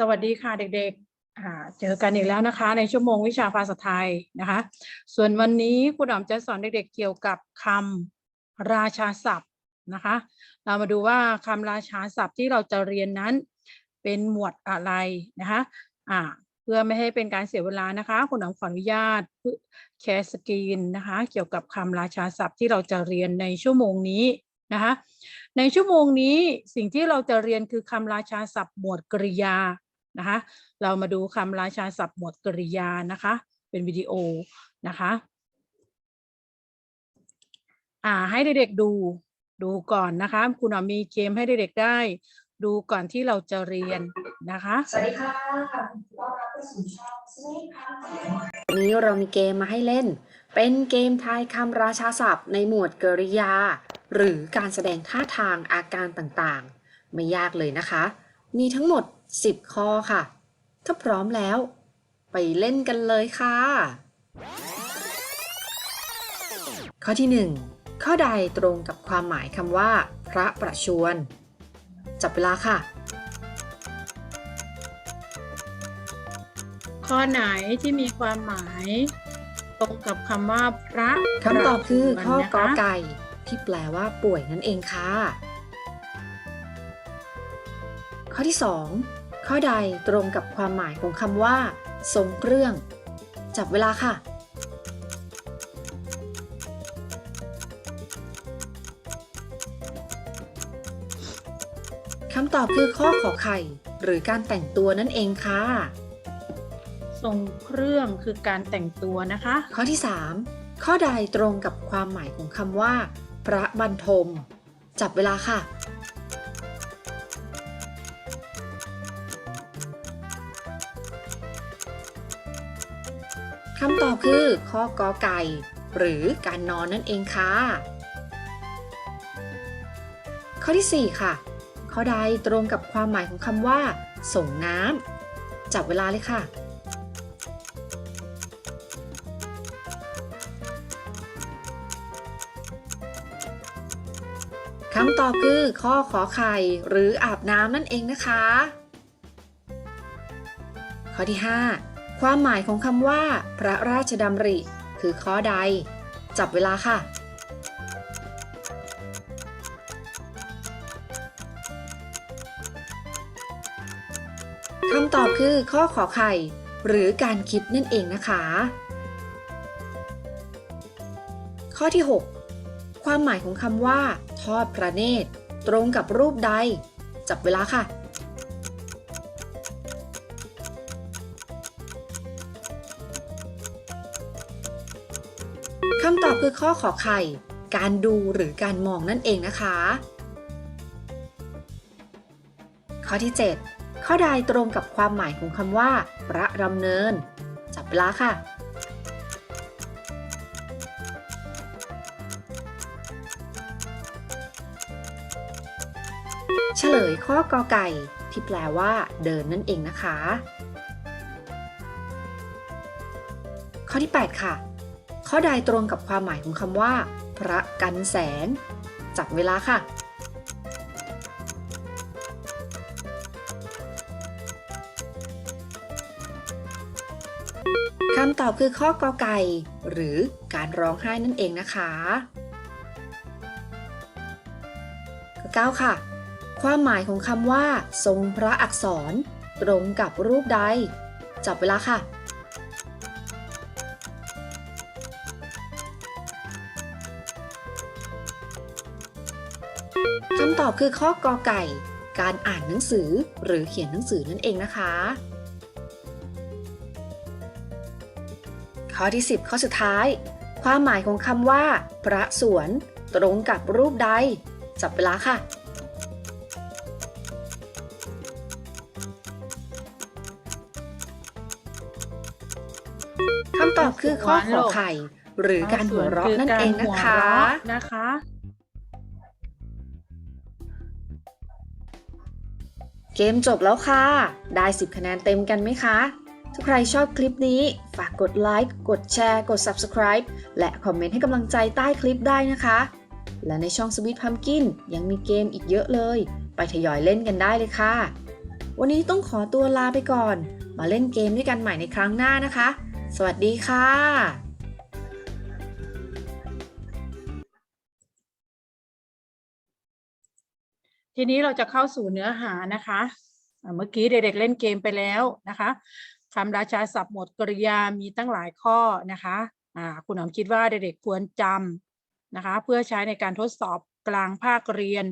สวัสดีค่ะเด็กๆ เจอกันอีกแล้วนะคะ ในชั่วโมงวิชาภาษาไทยนะคะ ส่วนวันนี้ครูดอมจะสอนเด็กๆ เกี่ยวกับคำราชาศัพท์นะคะ เรามาดูว่าคำราชาศัพท์ที่เราจะเรียนนั้นเป็นหมวดอะไรนะคะอ่าเพื่อไม่ให้เป็นการเสียเวลานะคะคุณดอมขออนุญาตแชร์สกรีนนะคะ เกี่ยวกับคำราชาศัพท์ที่เราจะเรียนในชั่วโมงนี้นะคะในชั่วโมงนี้สิ่งที่เราจะเรียนคือคำราชาศัพท์หมวดกริยา นะคะ เรามาดูคำราชาศัพท์หมวดกริยานะคะ เป็นวิดีโอนะคะอ่าให้เด็กๆดูดูก่อนนะคะคุณหมอมีเกมให้เด็กๆได้ ดูก่อนที่เราจะเรียนนะคะ สวัสดีค่ะต้อนรับเข้าสู่ช่องสวัสดีค่ะวันนี้เรามีเกมมาให้เล่น เป็นเกมทายคำราชาศัพท์ในหมวดกริยา หรือการแสดงท่าทางอาการต่างๆ ไม่ยากเลยนะคะ มีทั้งหมด 10 ข้อค่ะ ถ้าพร้อมแล้ว ไปเล่นกันเลยค่ะ ข้อที่ 1 ข้อใดตรงกับความหมายคำว่า พระประชวรจับเวลาค่ะ ข้อไหนที่มีความหมาย ตรงกับคำว่า พระคำตอบคือประข้อชวรนะคะกอไก่ ที่แปลว่าป่วยนั่นเองค่ะข้อที่ 2 ข้อใดตรงกับความหมายของคำว่า ทรงเครื่อง จับเวลาค่ะ คำตอบคือข้อขอไข่ หรือการแต่งตัวนั่นเองค่ะ ทรงเครื่องคือการแต่งตัวนะคะ ข้อที่ 3 ข้อใดตรงกับความหมายของคำว่า พระบรรทม จับเวลาค่ะ คือข้อกอไก่ หรือการนอนนั่นเองค่ะ ข้อที่ 4 ค่ะ ข้อใดตรงกับความหมายของคำว่า ส่งน้ำจับเวลาเลยค่ะคำตอบคือข้อขอไข่หรืออาบน้ำนั่นเองนะคะ ข้อที่ 5 ความหมายของคำว่า พระราชดำริ คือข้อใด จับเวลาค่ะ คำตอบคือข้อขอไข่ หรือการคิดนั่นเองนะคะ ข้อที่ 6 ความหมายของคำว่า ทอดพระเนตร ตรงกับรูปใด จับเวลาค่ะ ข้อขอไข่ การดูหรือการมองนั่นเองนะคะ ข้อที่ 7 ข้อใดตรงกับความหมายของคำว่าพระดำเนิน จับเวลาค่ะเฉลยข้อกอไก่ ที่แปลว่าเดินนั่นเองนะคะ ข้อที่ 8 ค่ะ ข้อใดตรงกับความหมายของคำว่า พระกันแสง จับเวลาค่ะ คำตอบคือข้อกอไก่ หรือการร้องไห้นั่นเองนะคะข้อ9ค่ะ ความหมายของคำว่า ทรงพระอักษร ตรงกับรูปใด จับเวลาค่ะ คือข้อกอไก่ การอ่านหนังสือหรือเขียนหนังสือนั่นเองนะคะ ข้อที่ 10 ข้อสุดท้าย ความหมายของคำว่า พระสวน ตรงกับรูปใด จับเวลาค่ะคำตอบคือข้อขอไข่ หรือการหัวเราะนั่นเองนะคะ เกมจบแล้วค่ะ ได้ 10 คะแนนเต็มกันไหมคะ ถ้าใครชอบคลิปนี้ ฝากกดไลค์ กดแชร์ กด Subscribe และคอมเมนต์ให้กำลังใจใต้คลิปได้นะคะ และในช่อง Sweet Pumpkin ยังมีเกมอีกเยอะเลย ไปทยอยเล่นกันได้เลยค่ะ วันนี้ต้องขอตัวลาไปก่อน มาเล่นเกมด้วยกันใหม่ในครั้งหน้านะคะ สวัสดีค่ะ ทีนี้เราจะเข้าสู่เนื้อหานะคะ เมื่อกี้เด็กๆเล่นเกมไปแล้วนะคะคำราชาศัพท์หมวดกริยามีตั้งหลายข้อนะคะคุณหอมคิดว่าเด็กๆควรจำนะคะ เพื่อใช้ในการทดสอบกลางภาคเรียน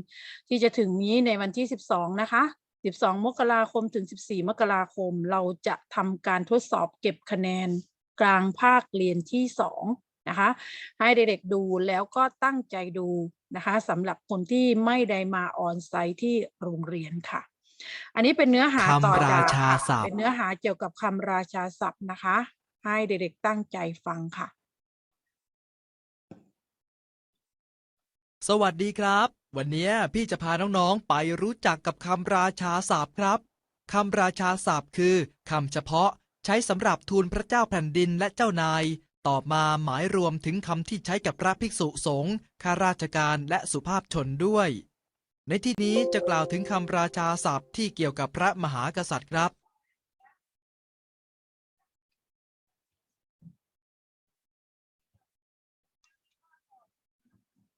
ที่จะถึงนี้ในวันที่ 12 นะคะ 12 มกราคมถึง 14 มกราคม เราจะทำการทดสอบเก็บคะแนนกลางภาคเรียนที่ 2 นะคะ ให้เด็กๆดูแล้วก็ตั้งใจดู นะคะสำหรับคนที่ไม่ได้มาออนไซต์ที่โรงเรียนค่ะ อันนี้เป็นเนื้อหาต่อคำราจากชาค่ะศัพท์เป็นเนื้อหาเกี่ยวกับคำราชาศัพท์นะคะ ให้เด็กๆตั้งใจฟังค่ะ สวัสดีครับ วันนี้พี่จะพาน้องๆไปรู้จักกับคำราชาศัพท์ครับคำราชาศัพท์คือคำเฉพาะใช้สำหรับทูลพระเจ้าแผ่นดินและเจ้านาย ต่อมาหมายรวมถึงคำที่ใช้กับพระภิกษุสงฆ์ข้าราชการและสุภาพชนด้วย ในที่นี้จะกล่าวถึงคำราชาศัพท์ที่เกี่ยวกับพระมหากษัตริย์ครับ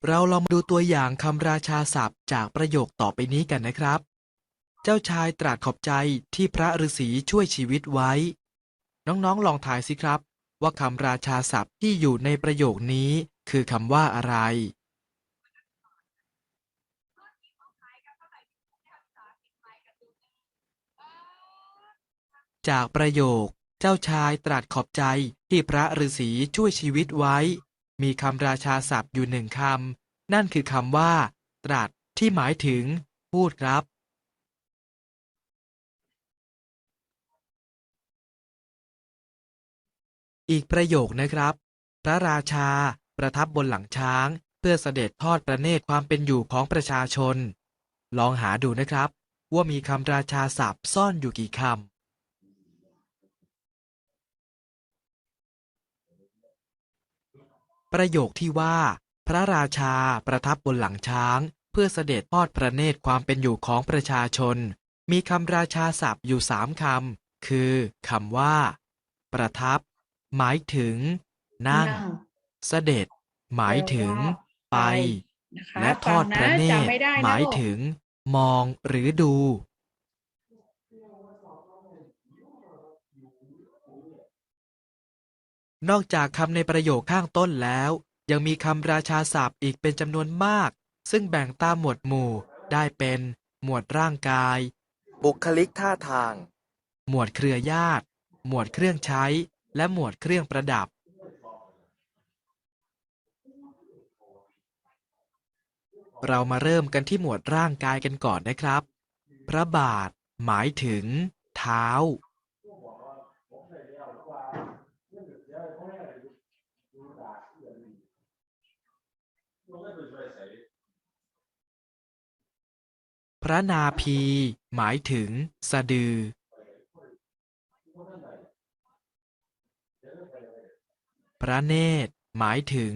เราลองมาดูตัวอย่างคำราชาศัพท์จากประโยคต่อไปนี้กันนะครับ เจ้าชายตรัสขอบใจที่พระฤาษีช่วยชีวิตไว้ น้องๆลองทายสิครับ ว่าคำราชาศัพท์ที่อยู่ในประโยคนี้ คือคำว่าอะไร จากประโยค เจ้าชายตรัสขอบใจที่พระฤาษีช่วยชีวิตไว้ มีคำราชาศัพท์อยู่หนึ่งคำ นั่นคือคำว่า ตรัสที่หมายถึง พูดครับ อีกประโยคนะครับ พระราชาประทับบนหลังช้าง เพื่อเสด็จทอดประเนตรความเป็นอยู่ของประชาชน ลองหาดูนะครับ ว่ามีคำราชาศัพท์ซ่อนอยู่กี่คำประโยคที่ว่า พระราชาประทับบนหลังช้าง เพื่อเสด็จทอดพระเนตรความเป็นอยู่ของประชาชน มีคำราชาศัพท์อยู่สามคำคือคำว่า ประทับ หมายถึง นั่ง เสด็จ หมายถึง ไปนะคะและทอดพระเนตรจำไม่ได้นะหมายลูกถึง มองหรือดู นอกจากคำในประโยคข้างต้นแล้ว ยังมีคำราชาศัพท์อีกเป็นจำนวนมาก ซึ่งแบ่งตามหมวดหมู่ได้เป็น หมวดร่างกาย บุคลิกท่าทาง หมวดเครือญาติ หมวดเครื่องใช้ และหมวดเครื่องประดับเรามาเริ่มกันที่หมวดร่างกายกันก่อนนะครับ พระบาท หมายถึง เท้า พระนาพี หมายถึง สะดือ พระเนตร หมายถึง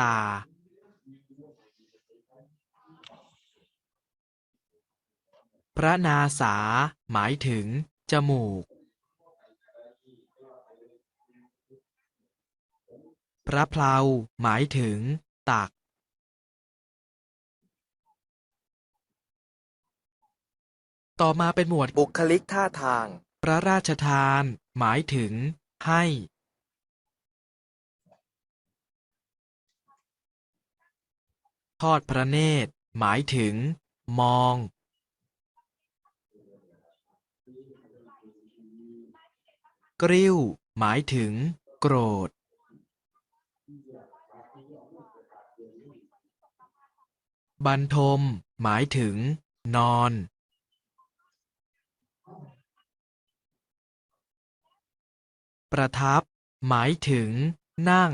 ตาพระนาสา หมายถึง จมูก พระเพลา หมายถึง ตัก ต่อมาเป็นหมวดบุคลิกท่าทาง พระราชทาน หมายถึง ให้ ทอดพระเนตร หมายถึง มองกริ้ว หมายถึง โกรธ บรรทม หมายถึง นอน ประทับ หมายถึง นั่ง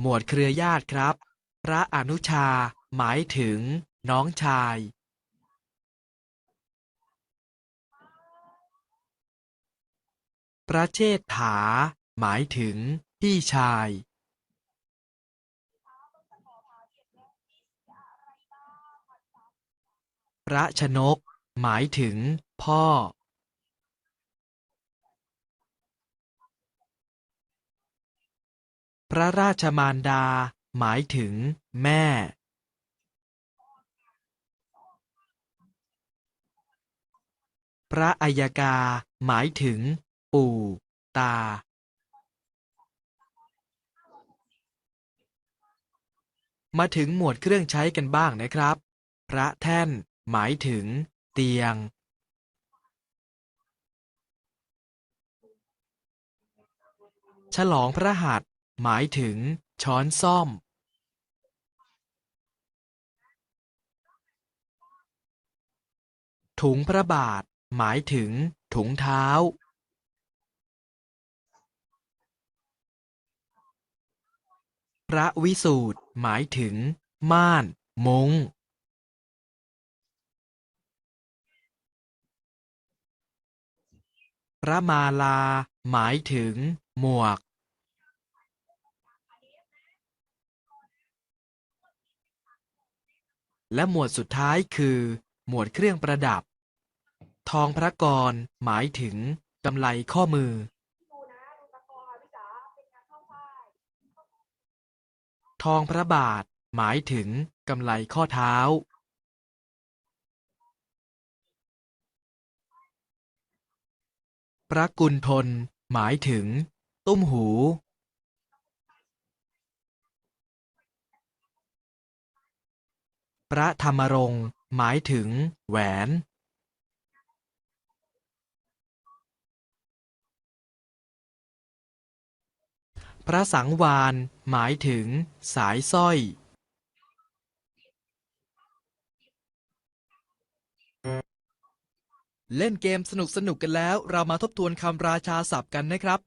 หมวดเครือญาติครับ พระอนุชา หมายถึง น้องชายพระเชษฐา หมายถึง พี่ชาย พระชนก หมายถึง พ่อ พระราชมารดา หมายถึง แม่พระอัยกา หมายถึง ปู่ ตา มาถึงหมวดเครื่องใช้กันบ้างนะครับ พระแท่น หมายถึง เตียง ฉลองพระหัตถ์ หมายถึง ช้อนซ่อมถุงพระบาท หมายถึง ถุงเท้า พระวิสูตร หมายถึง ม่าน มุง้ง พระมาลา หมายถึง หมวก และหมวดสุดท้ายคือ หมวดเครื่องประดับ ทองพระกร หมายถึงกำไลข้อมือ ทองพระบาท หมายถึงกำไลข้อเท้า พระกุณฑลหมายถึง ตุ้มหู พระธรรมรงค์หมายถึง แหวนพระสังวานหมายถึง สายสร้อย เล่นเกมสนุกสนุกกันแล้ว เรามาทบทวนคำราชาศัพท์กันนะครับ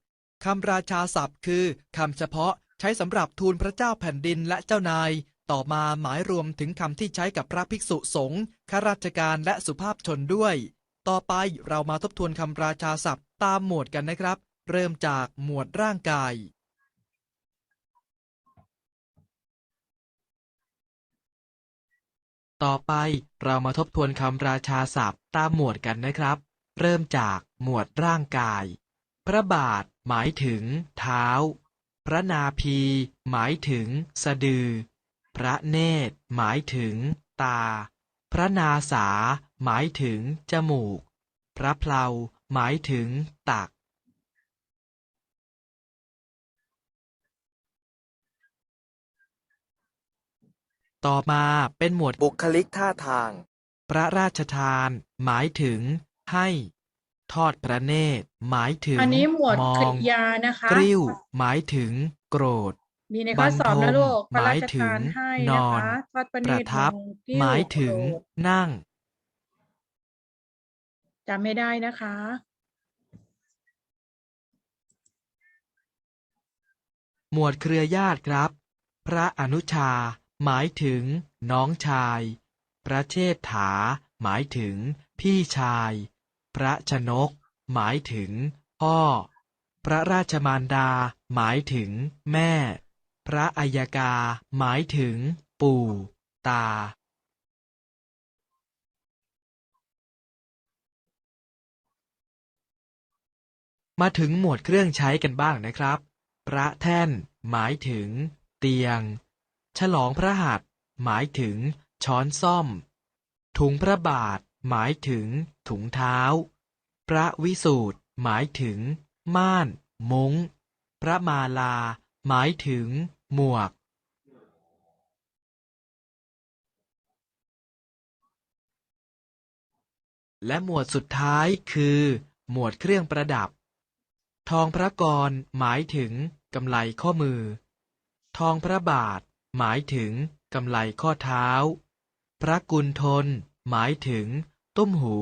คำราชาศัพท์คือคำเฉพาะใช้สำหรับทูลพระเจ้าแผ่นดินและเจ้านาย ต่อมาหมายรวมถึงคำที่ใช้กับพระภิกษุสงฆ์ข้าราชการและสุภาพชนด้วย ต่อไปเรามาทบทวนคำราชาศัพท์ตามหมวดกันนะครับ เริ่มจากหมวดร่างกาย ต่อไปเรามาทบทวนคำราชาศัพท์ตามหมวดกันนะครับ เริ่มจากหมวดร่างกาย พระบาท หมายถึง เท้า พระนาภี หมายถึง สะดือ พระเนตร หมายถึง ตา พระนาสา หมายถึง จมูก พระเพลา หมายถึง ตัก ต่อมาเป็นหมวดบุคลิกท่าทาง พระราชทาน หมายถึง ให้ ทอดพระเนตร หมายถึงอันนี้หมวดมอกริงยานะคะ กริ้ว หมายถึง โกรธ มีในข้อสอบนะลูกบรรทมพระราชทานหมายถึงให้นนะอนคะทอดประปเนระตรทับมงกิ้วหมายถึงโกรธนั่งจำไม่ได้นะคะ หมวดเครือญาติครับ พระอนุชา หมายถึง น้องชาย พระเชษฐา หมายถึง พี่ชาย พระชนก หมายถึง พ่อ พระราชมารดา หมายถึง แม่ พระอัยกา หมายถึง ปู่ ตามาถึงหมวดเครื่องใช้กันบ้างนะครับ พระแท่น หมายถึง เตียง ฉลองพระหัตถ์หมายถึง ช้อนซ่อม ถุงพระบาท หมายถึง ถุงเท้า พระวิสูตรหมายถึง ม่าน มุง้ง พระมาลา หมายถึง หมวกและหมวดสุดท้ายคือ หมวดเครื่องประดับ ทองพระกรหมายถึงกำไลข้อมือ ทองพระบาท หมายถึงกำไลข้อเท้า พระกุณฑลหมายถึง ตุ้มหู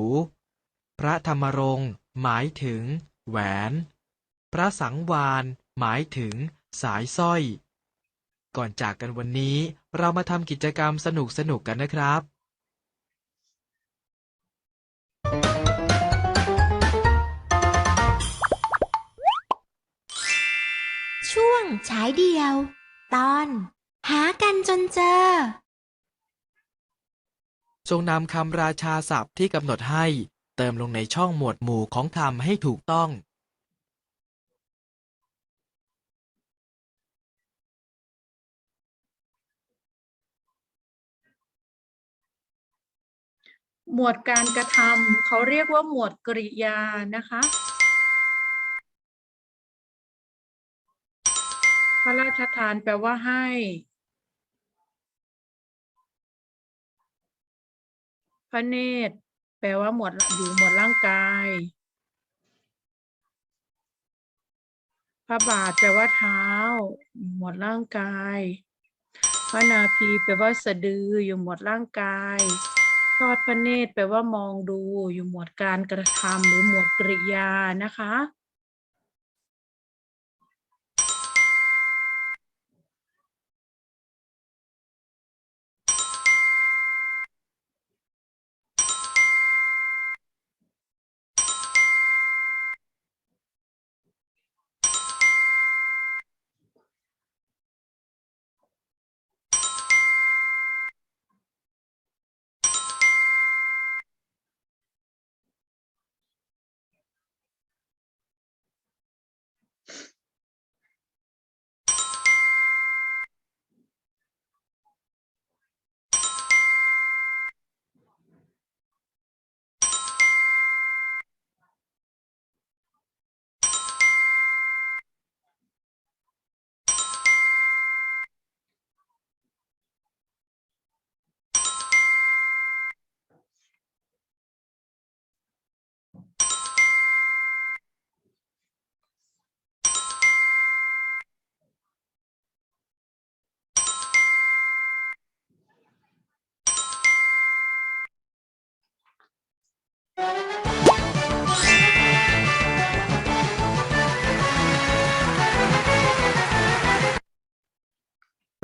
พระธรรมรงค์หมายถึง แหวน พระสังวาน หมายถึง สายสร้อย ก่อนจากกันวันนี้เรามาทำกิจกรรมสนุกๆกันนะครับ ช่วงฉายเดียว ตอน หากันจนเจอโชจงนำคำราชาศัพท์ที่กำหนดให้ เติมลงในช่องหมวดหมู่ของคำให้ถูกต้อง หมวดการกระทำเขาเรียกว่าหมวดกริยานะคะ พระราชทานแปลว่าให้ พระเนตร แปลว่าหมวดอยู่หมวดร่างกาย พระบาทแปลว่าเท้า หมวดร่างกาย พระนาภีแปลว่าสะดืออยู่หมวดร่างกาย ทอดพระเนตรแปลว่ามองดูอยู่หมวดการกระทำหรือหมวดกริยานะคะ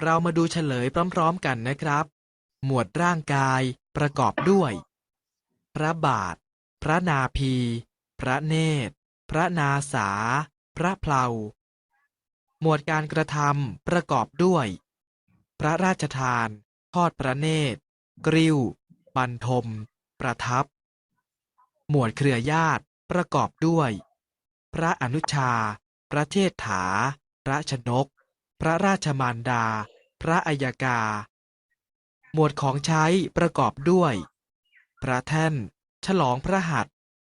เรามาดูเฉลยพร้อมๆกันนะครับ หมวดร่างกายประกอบด้วย พระบาท พระนาภี พระเนตร พระนาสา พระเพลาหมวดการกระทำประกอบด้วย พระราชทาน ทอดพระเนตร กริ้วบรรทม ประทับ หมวดเครือญาติประกอบด้วย พระอนุชา พระเทษฐาพระชนก พระราชมารดา พระอัยกา หมวดของใช้ประกอบด้วย พระแท่น ฉลองพระหัตถ์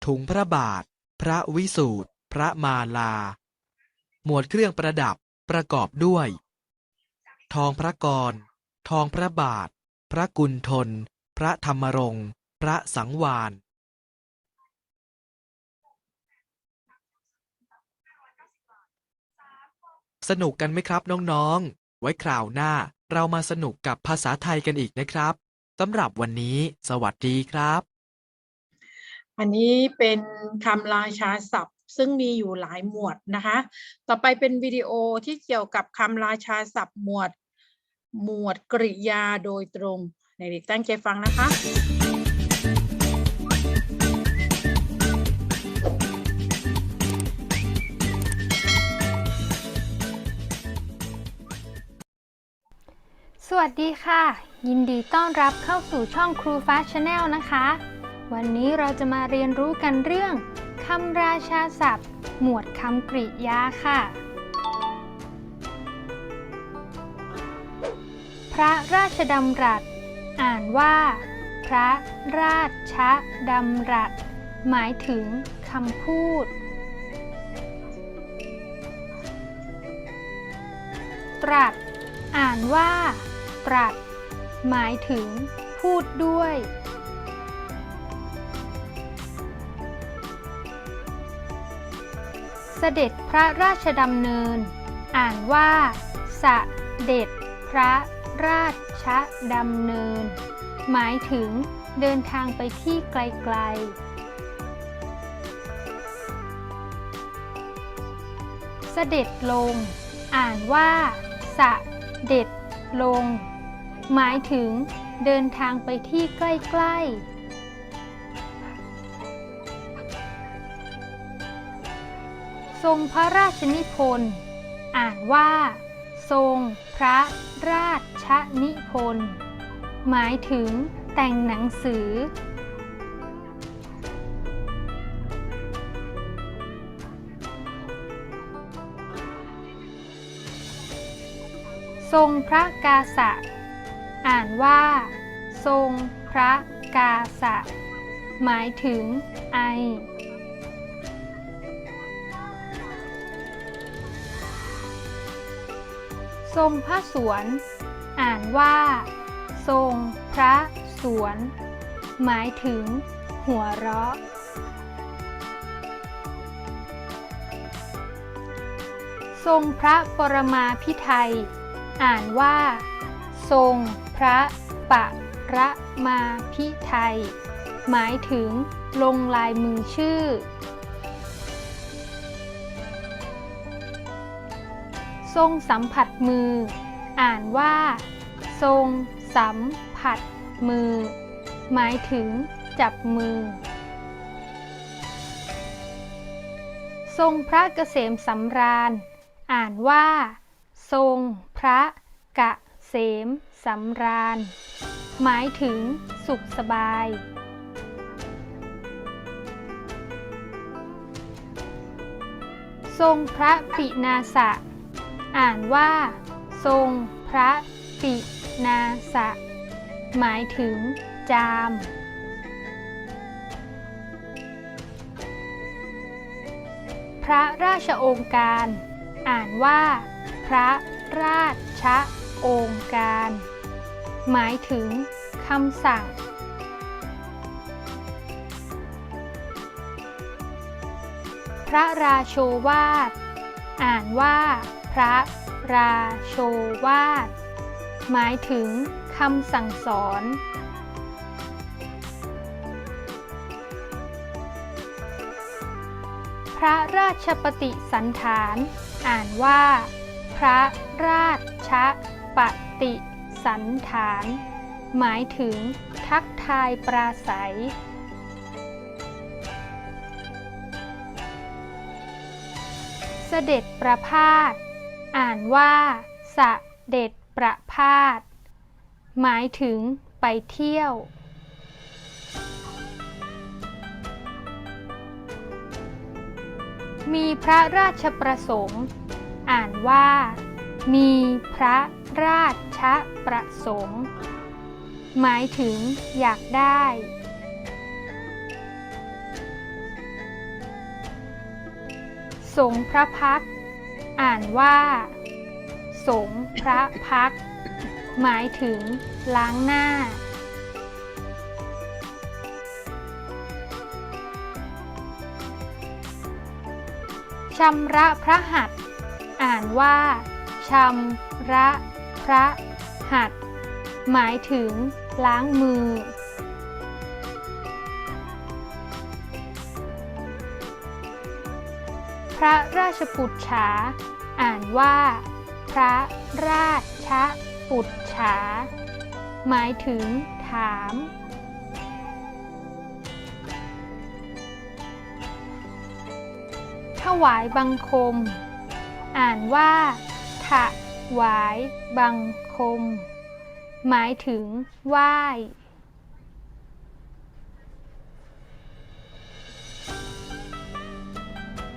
ถุงพระบาท พระวิสูตรพระมาลา หมวดเครื่องประดับประกอบด้วย ทองพระกร ทองพระบาท พระกุณฑลพระธรรมรงค์พระสังวานสนุกกันไหมครับน้องๆ ไว้คราวหน้า เรามาสนุกกับภาษาไทยกันอีกนะครับสำหรับวันนี้ สวัสดีครับ อันนี้เป็นคำราชาศัพท์ ซึ่งมีอยู่หลายหมวดนะคะ ต่อไปเป็นวิดีโอที่เกี่ยวกับคำราชาศัพท์หมวด หมวดกริยาโดยตรงเด็กๆตั้งใจฟังนะคะ สวัสดีค่ะ ยินดีต้อนรับเข้าสู่ช่องครูฟ้าชาแนลนะคะ วันนี้เราจะมาเรียนรู้กันเรื่องคำราชาศัพท์ หมวดคำกริยาค่ะ พระราชดำรัส อ่านว่า พระราชดำรัส หมายถึงคำพูด ตรัส อ่านว่า ตรัส หมายถึงพูดด้วย เสด็จพระราชดำเนิน อ่านว่าสะเด็จพระราชดำเนิน หมายถึงเดินทางไปที่ไกลๆ เสด็จลง อ่านว่าสะเด็จลง หมายถึงเดินทางไปที่ใกล้ ๆ ทรงพระราชนิพนธ์อ่านว่า ทรงพระราชนิพนธ์หมายถึงแต่งหนังสือ ทรงพระกาสะ อ่านว่า ทรงพระกาสะ หมายถึงไอ ทรงพระสวน อ่านว่า ทรงพระสวน หมายถึง หัวเราะทรงพระปรมาพิไทย อ่านว่า ทรงพระปะระมาพิไทย หมายถึงลงลายมือชื่อ ทรงสัมผัสมือ อ่านว่า ทรงสัมผัสมือ หมายถึงจับมือ ทรงพระเกษมสำราญ อ่านว่า ทรงพระกะ เสมสำราญ หมายถึงสุขสบาย ทรงพระปินาสะ อ่านว่า ทรงพระปินาสะ หมายถึง จาม พระราชองการ อ่านว่า พระราช องการ หมายถึงคำสั่ง พระราโชวาท อ่านว่า พระราโชวาท หมายถึงคำสั่งสอน พระราชปฏิสันฐาน อ่านว่า พระราช ปฏิสันฐาน หมายถึงทักทายปราศัย เสด็จประพาส อ่านว่าสะเด็จประพาส หมายถึงไปเที่ยว มีพระราชประสงค์ อ่านว่า มีพระ ราชประสงค์ หมายถึงอยากได้ สงพระพัก อ่านว่า สงพระพัก หมายถึงล้างหน้า ชำระพระหัตอ่านว่าชำระ ระหัตหมายถึง ล้างมือ พระราชปุจฉา อ่านว่า พระราชปุจฉา หมายถึง ถาม ถวายบังคม อ่านว่าถ วาย บังคม หมายถึงไหว้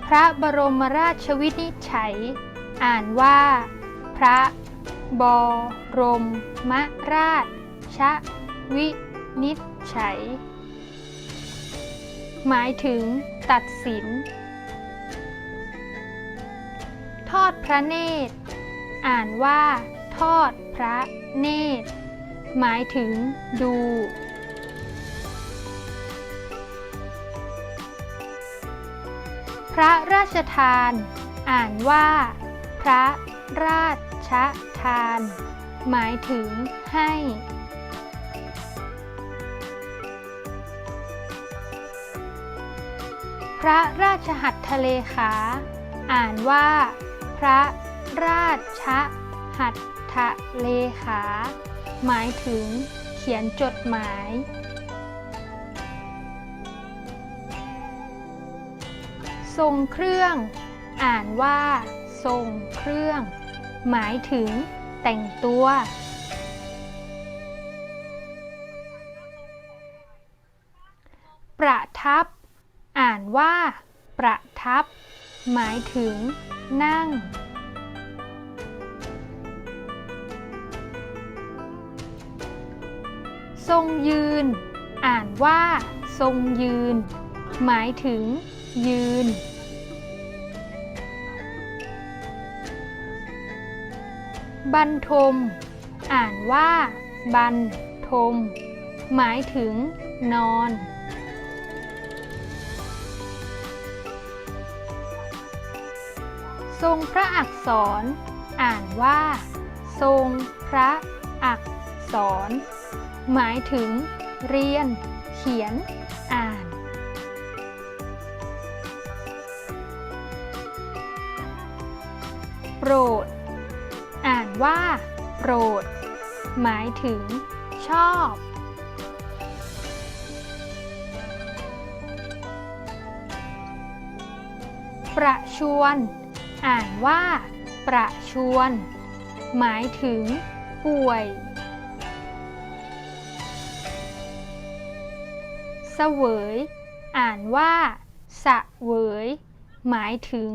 พระบรมราชวินิจฉัย อ่านว่า พระบรมราชวินิจฉัย หมายถึงตัดสิน ทอดพระเนตร อ่านว่า ทอดพระเนตร หมายถึงดู พระราชทาน อ่านว่า พระราชทาน หมายถึงให้ พระราชหัตถเลขา อ่านว่า พระ ราชหัตถเลขา หมายถึงเขียนจดหมาย ทรงเครื่อง อ่านว่า ทรงเครื่อง หมายถึง แต่งตัว ประทับ อ่านว่า ประทับ หมายถึง นั่ง ทรงยืน อ่านว่า ทรงยืน หมายถึง ยืน บรรทม อ่านว่า บันทม หมายถึง นอน ทรงพระอักษร อ่านว่า ทรงพระอักษร หมายถึง เรียน เขียน อ่าน โปรด อ่านว่า โปรด หมายถึง ชอบ ประชวน อ่านว่า ประชวน หมายถึง ป่วย วย อ่านว่าสะเวย หมายถึง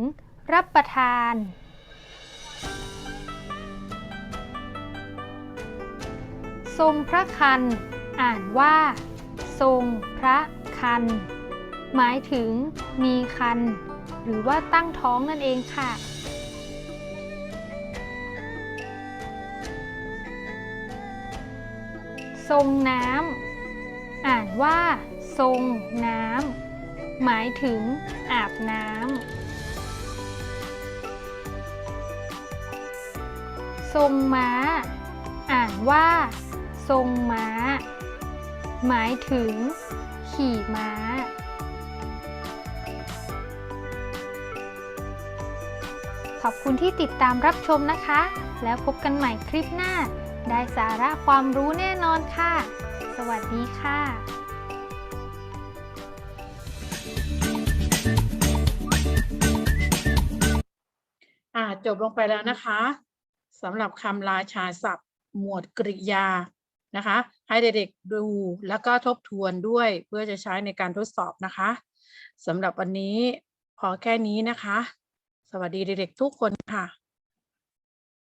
รับประทาน ทรงพระคัน อ่านว่า ทรงพระคัน หมายถึง มีคัน หรือว่าตั้งท้องนั่นเองค่ะทรงน้ำ อ่านว่า ทรงน้ำหมายถึงอาบน้ำทรงม้า อ่านว่า ทรงม้า หมายถึง ขี่ม้า ขอบคุณที่ติดตามรับชมนะคะ แล้วพบกันใหม่คลิปหน้า ได้สาระความรู้แน่นอนค่ะ สวัสดีค่ะ จบลงไปแล้วนะคะสำหรับคำราชาศัพท์ หมวดกริยานะคะ ให้เด็กๆดูแล้วก็ทบทวนด้วยเพื่อจะใช้ในการทดสอบนะคะสำหรับวันนี้พอแค่นี้นะคะ สวัสดีเด็กๆทุกคนค่ะ